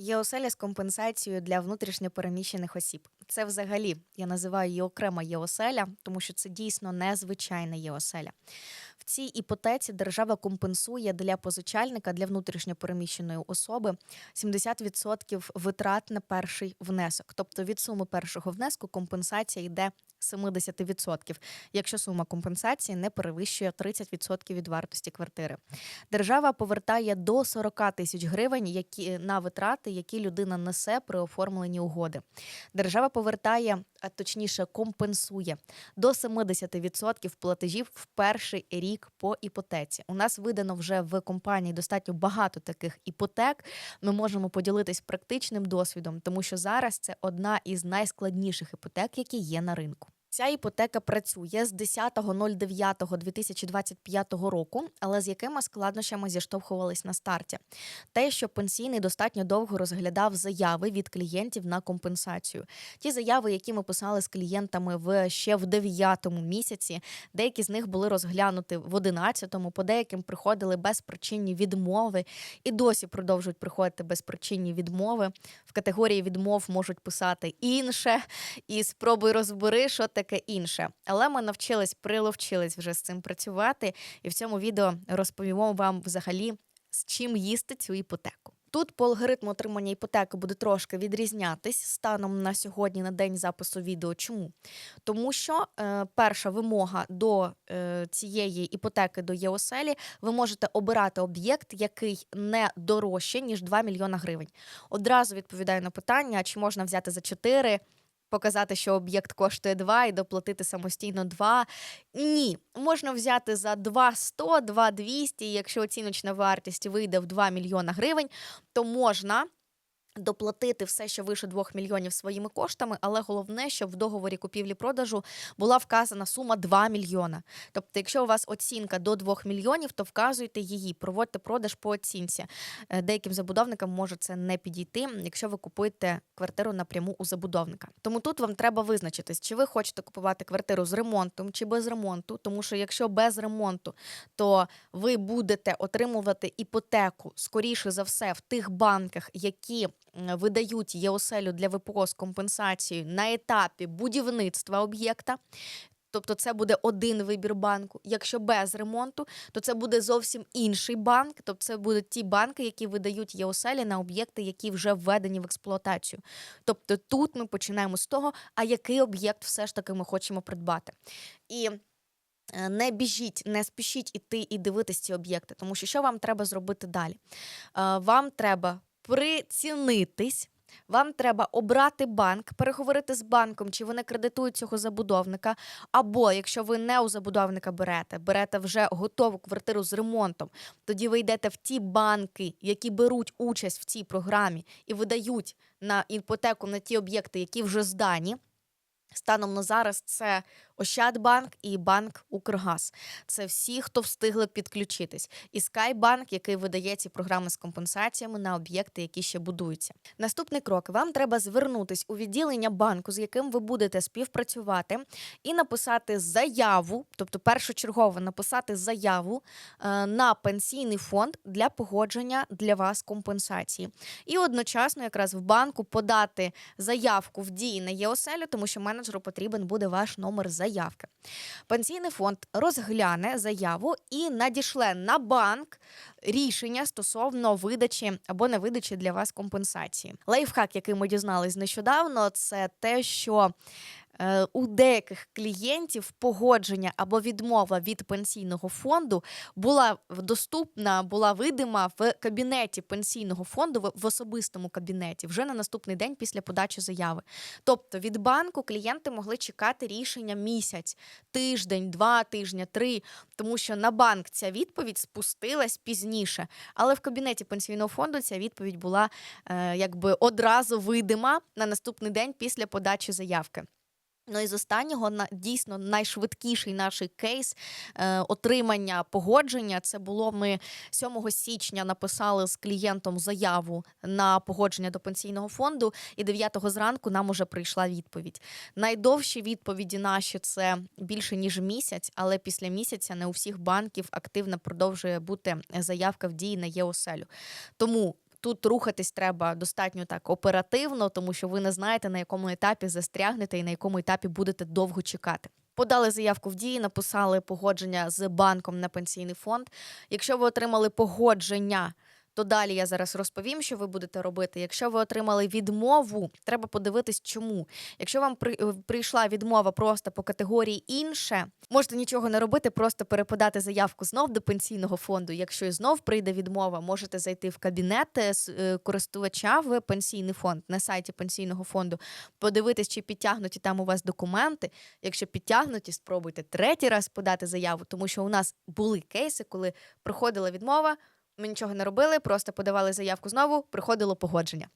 Є оселя з компенсацією для внутрішньопереміщених осіб. Це взагалі я називаю її окрема ЄОселя, тому що це дійсно незвичайна ЄОселя. В цій іпотеці держава компенсує для позичальника, для внутрішньопереміщеної особи 70% витрат на перший внесок. Тобто від суми першого внеску компенсація йде 70%, якщо сума компенсації не перевищує 30% від вартості квартири. Держава повертає до 40 тисяч гривень які, на витрати, які людина несе при оформленні угоди. Держава повертає, а точніше компенсує до 70% платежів в перший рік по іпотеці. У нас видано вже в компанії достатньо багато таких іпотек. Ми можемо поділитись практичним досвідом, тому що зараз це одна із найскладніших іпотек, які є на ринку. Ця іпотека працює з 10.09.2025 року, але з якими складнощами зіштовхувались на старті. Те, що пенсійний достатньо довго розглядав заяви від клієнтів на компенсацію. Ті заяви, які ми писали з клієнтами в ще в 9 місяці, деякі з них були розглянуті в 11-му, по деяким приходили безпричинні відмови і досі продовжують приходити безпричинні відмови. В категорії відмов можуть писати інше і спробуй розбери, що таке інше. Але ми навчились, приловчились вже з цим працювати, і в цьому відео розповімо вам взагалі, з чим їсти цю іпотеку. Тут по алгоритму отримання іпотеки буде трошки відрізнятись станом на сьогодні, на день запису відео. Чому? Тому що е, перша вимога до е, цієї іпотеки до ЄОСЕЛі, ви можете обирати об'єкт, який не дорожче, ніж 2 мільйона гривень. Одразу відповідаю на питання, чи можна взяти за 4, показати, що об'єкт коштує 2 і доплатити самостійно 2. Ні, можна взяти за 2,100, 2,200, і якщо оціночна вартість вийде в 2 мільйона гривень, то можна. Доплатити все, що вище 2 мільйонів своїми коштами, але головне, щоб в договорі купівлі-продажу була вказана сума 2 мільйона. Тобто, якщо у вас оцінка до 2 мільйонів, то вказуйте її, проводьте продаж по оцінці. Е, Деяким забудовникам може це не підійти, якщо ви купуєте квартиру напряму у забудовника. Тому тут вам треба визначитись, чи ви хочете купувати квартиру з ремонтом чи без ремонту. Тому що якщо без ремонту, то ви будете отримувати іпотеку скоріше за все в тих банках, які видають ЄОСЕЛю для ВПО з компенсацією на етапі будівництва об'єкта. Тобто це буде один вибір банку. Якщо без ремонту, то це буде зовсім інший банк. Тобто це будуть ті банки, які видають ЄОСЕЛі на об'єкти, які вже введені в експлуатацію. Тобто тут ми починаємо з того, а який об'єкт все ж таки ми хочемо придбати. І е, не біжіть, не спішіть іти і дивитись ці об'єкти, тому що що вам треба зробити далі? Е, Вам треба прицінитись. Вам треба обрати банк, переговорити з банком, чи вони кредитують цього забудовника. Або якщо ви не у забудовника берете, берете вже готову квартиру з ремонтом, тоді ви йдете в ті банки, які беруть участь в цій програмі і видають на іпотеку на ті об'єкти, які вже здані. Станом на зараз це Ощадбанк і банк Укргаз. Це всі, хто встигли підключитись. І Скайбанк, який видає ці програми з компенсаціями на об'єкти, які ще будуються. Наступний крок: вам треба звернутись у відділення банку, з яким ви будете співпрацювати, і написати заяву, тобто першочергово написати заяву е, на пенсійний фонд для погодження для вас компенсації. І одночасно, якраз в банку подати заявку в дії на ЄОСЕЛю, тому що менеджеру потрібен буде ваш номер заявки. Пенсійний фонд розгляне заяву і надішле на банк рішення стосовно видачі або невидачі для вас компенсації. Лайфхак, який ми дізнались нещодавно, це те, що у деяких клієнтів погодження або відмова від пенсійного фонду була доступна, була видима в кабінеті пенсійного фонду в- в особистому кабінеті вже на наступний день після подачі заяви. Тобто від банку клієнти могли чекати рішення місяць, тиждень, два тижні, три, тому що на банк ця відповідь спустилась пізніше. Але в кабінеті пенсійного фонду ця відповідь була е, якби одразу видима на наступний день після подачі заявки. Ну і з останнього дійсно найшвидкіший наш кейс е, отримання погодження. Це було ми 7 січня написали з клієнтом заяву на погодження до пенсійного фонду, і 9 зранку нам уже прийшла відповідь. Найдовші відповіді наші це більше ніж місяць, але після місяця не у всіх банків активно продовжує бути заявка в дії на ЄОСЕЛю. Тому Тут рухатись треба достатньо так оперативно, тому що ви не знаєте, на якому етапі застрягнете і на якому етапі будете довго чекати. Подали заявку в дії, написали погодження з банком на пенсійний фонд. Якщо ви отримали погодження, то далі я зараз розповім, що ви будете робити. Якщо ви отримали відмову, треба подивитись, чому. Якщо вам е, прийшла відмова просто по категорії інше, можете нічого не робити, просто переподати заявку знов до пенсійного фонду. Якщо знов прийде відмова, можете зайти в кабінет е, е, користувача в пенсійний фонд на сайті пенсійного фонду, подивитись, чи підтягнуті там у вас документи. Якщо підтягнуті, спробуйте третій раз подати заяву, тому що у нас були кейси, коли приходила відмова. Ми нічого не робили, просто подавали заявку знову, приходило погодження.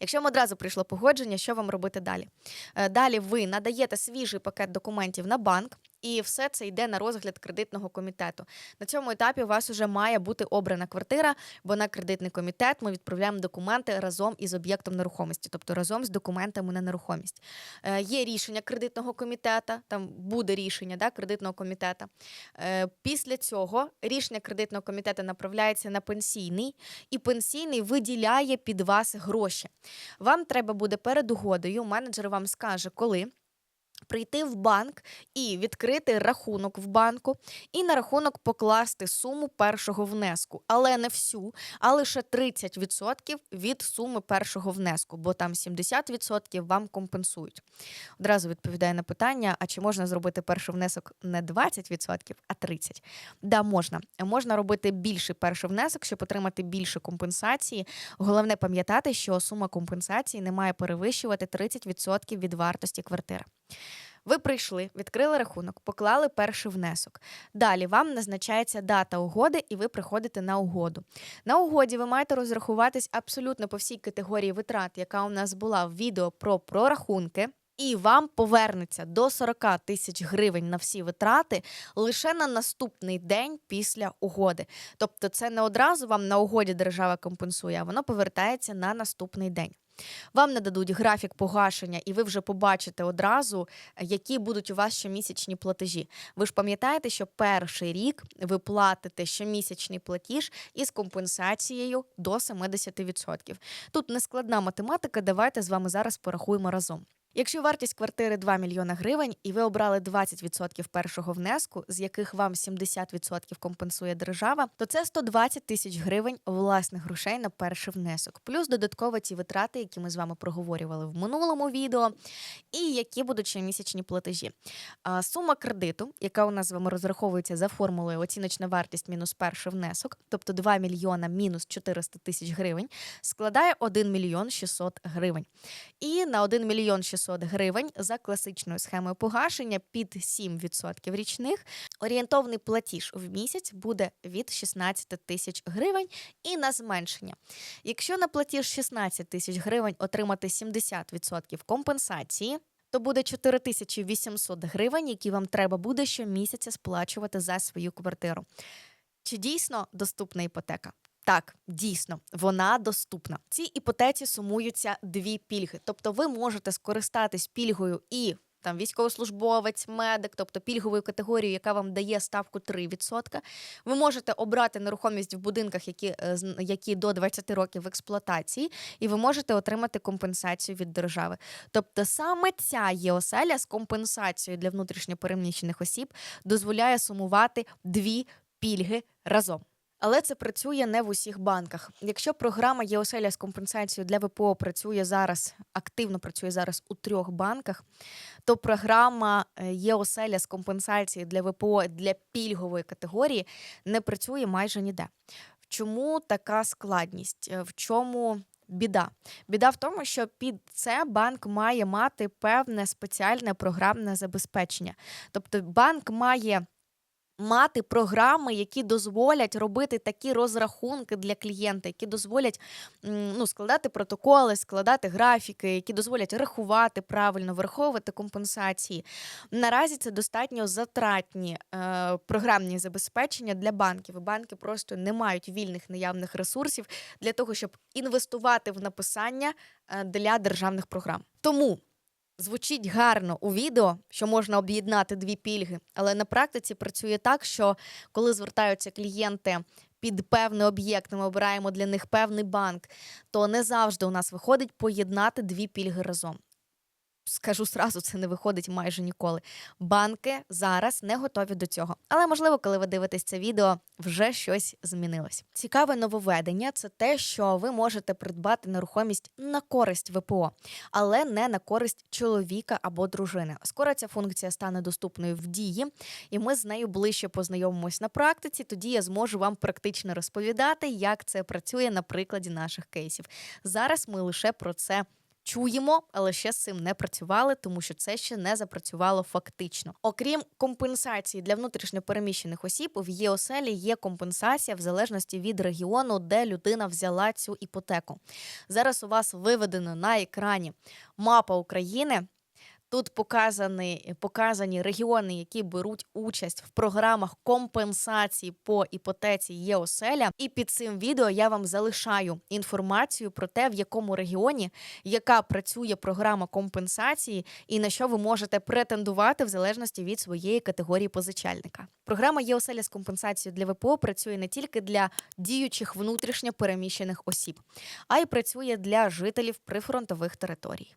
Якщо вам одразу прийшло погодження, що вам робити далі? Е, Далі ви надаєте свіжий пакет документів на банк, і все це йде на розгляд кредитного комітету. На цьому етапі у вас вже має бути обрана квартира, бо на кредитний комітет ми відправляємо документи разом із об'єктом нерухомості, тобто разом з документами на нерухомість. Е, Є рішення кредитного комітету, там буде рішення да, кредитного комітету. Е, Після цього рішення кредитного комітету направляється на пенсійний, і пенсійний виділяє під вас гроші. Вам треба буде перед угодою, менеджер вам скаже, коли. Прийти в банк і відкрити рахунок в банку, і на рахунок покласти суму першого внеску, але не всю, а лише 30% від суми першого внеску, бо там 70% вам компенсують. Одразу відповідаю на питання: а чи можна зробити перший внесок не 20%, а 30%? Да, можна. Можна робити більший перший внесок, щоб отримати більше компенсації. Головне пам'ятати, що сума компенсації не має перевищувати 30% від вартості квартири. Ви прийшли, відкрили рахунок, поклали перший внесок. Далі вам назначається дата угоди, і ви приходите на угоду. На угоді ви маєте розрахуватись абсолютно по всій категорії витрат, яка у нас була в відео про прорахунки. І вам повернеться до 40 тисяч гривень на всі витрати лише на наступний день після угоди. Тобто, це не одразу вам на угоді держава компенсує, а воно повертається на наступний день. Вам нададуть графік погашення, і ви вже побачите одразу, які будуть у вас щомісячні платежі. Ви ж пам'ятаєте, що перший рік ви платите щомісячний платіж із компенсацією до 70%. Тут нескладна математика. Давайте з вами зараз порахуємо разом. Якщо вартість квартири 2 мільйона гривень, і ви обрали 20% першого внеску, з яких вам 70% компенсує держава, то це 120 тисяч гривень власних грошей на перший внесок, плюс додатково ті витрати, які ми з вами проговорювали в минулому відео, і які будуть щомісячні платежі. Сума кредиту, яка у нас з вами розраховується за формулою оціночна вартість мінус перший внесок, тобто 2 мільйона мінус 400 тисяч гривень, складає 1 мільйон 600 гривень. І на 1 мільйон 600 гривень за класичною схемою погашення під 7% річних орієнтовний платіж в місяць буде від 16 тисяч гривень і на зменшення. Якщо на платіж 16 тисяч гривень отримати 70% компенсації, то буде 4800 гривень, які вам треба буде щомісяця сплачувати за свою квартиру. Чи дійсно доступна іпотека? Так, дійсно, вона доступна. Цій іпотеці сумуються дві пільги. Тобто, ви можете скористатись пільгою і там військовослужбовець, медик, тобто пільговою категорією, яка вам дає ставку 3%. Ви можете обрати нерухомість в будинках, які, е, які до 20 років в експлуатації, і ви можете отримати компенсацію від держави. Тобто саме ця ЄОСЕЛЯ з компенсацією для внутрішньопереміщених осіб дозволяє сумувати дві пільги разом. Але це працює не в усіх банках. Якщо програма ЄОСЕЛЯ з компенсацією для ВПО працює зараз, активно працює зараз у трьох банках, то програма е, ЄОСЕЛЯ з компенсації для ВПО для пільгової категорії не працює майже ніде. Чому така складність? Е, В чому біда? Біда в тому, що під це банк має мати певне спеціальне програмне забезпечення. Тобто банк має мати програми, які дозволять робити такі розрахунки для клієнта, які дозволять ну, складати протоколи, складати графіки, які дозволять рахувати правильно, враховувати компенсації. Наразі це достатньо затратні е, програмні забезпечення для банків. Банки просто не мають вільних наявних ресурсів для того, щоб інвестувати в написання е, для державних програм. Тому Звучить гарно у відео, що можна об'єднати дві пільги, але на практиці працює так, що коли звертаються клієнти під певний об'єкт, ми обираємо для них певний банк, то не завжди у нас виходить поєднати дві пільги разом. Скажу сразу, це не виходить майже ніколи. Банки зараз не готові до цього. Але можливо, коли ви дивитесь це відео, вже щось змінилось. Цікаве нововведення це те, що ви можете придбати нерухомість на користь ВПО, але не на користь чоловіка або дружини. Скоро ця функція стане доступною в дії, і ми з нею ближче познайомимось на практиці. Тоді я зможу вам практично розповідати, як це працює на прикладі наших кейсів. Зараз ми лише про це чуємо, але ще з цим не працювали, тому що це ще не запрацювало фактично. Окрім компенсації для внутрішньопереміщених осіб, в ЄОСЕЛі є компенсація в залежності від регіону, де людина взяла цю іпотеку. Зараз у вас виведено на екрані мапа України. Тут показані, показані регіони, які беруть участь в програмах компенсації по іпотеці ЄОСЕЛЯ. І під цим відео я вам залишаю інформацію про те, в якому регіоні яка працює програма компенсації і на що ви можете претендувати в залежності від своєї категорії позичальника. Програма ЄОСЕЛЯ з компенсацією для ВПО працює не тільки для діючих внутрішньо переміщених осіб, а й працює для жителів прифронтових територій.